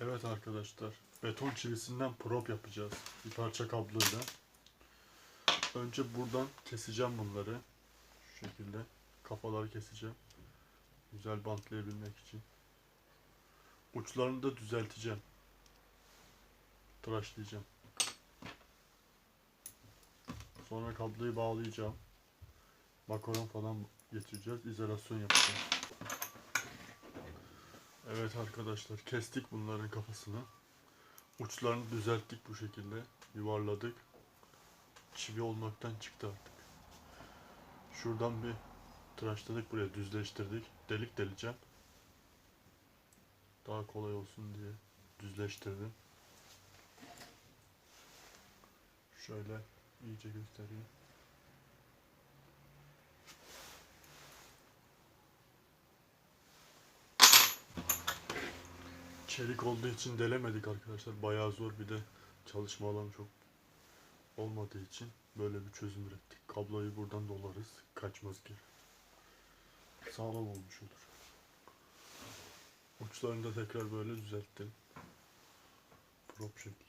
Evet arkadaşlar, beton çivisinden prop yapacağız. Bir parça kabloyla. Önce buradan keseceğim bunları. Şu şekilde kafaları keseceğim. Güzel bantlayabilmek için. Uçlarını da düzelteceğim. Tıraşlayacağım. Sonra kabloyu bağlayacağım. Makaron falan getireceğiz. İzolasyon yapacağız. Evet arkadaşlar kestik bunların kafasını. Uçlarını düzelttik bu şekilde. Yuvarladık. Çivi olmaktan çıktı artık. Şuradan bir tıraşladık buraya düzleştirdik. Delik deleceğim. Daha kolay olsun diye düzleştirdim. Şöyle iyice göstereyim. Çelik olduğu için delemedik arkadaşlar. Bayağı zor bir de çalışma alanı çok olmadığı için böyle bir çözüm ürettik. Kabloyu buradan dolarız. Kaçmaz geri. Sağlam olmuş olur. Uçlarını da tekrar böyle düzelttim. Prop şekli.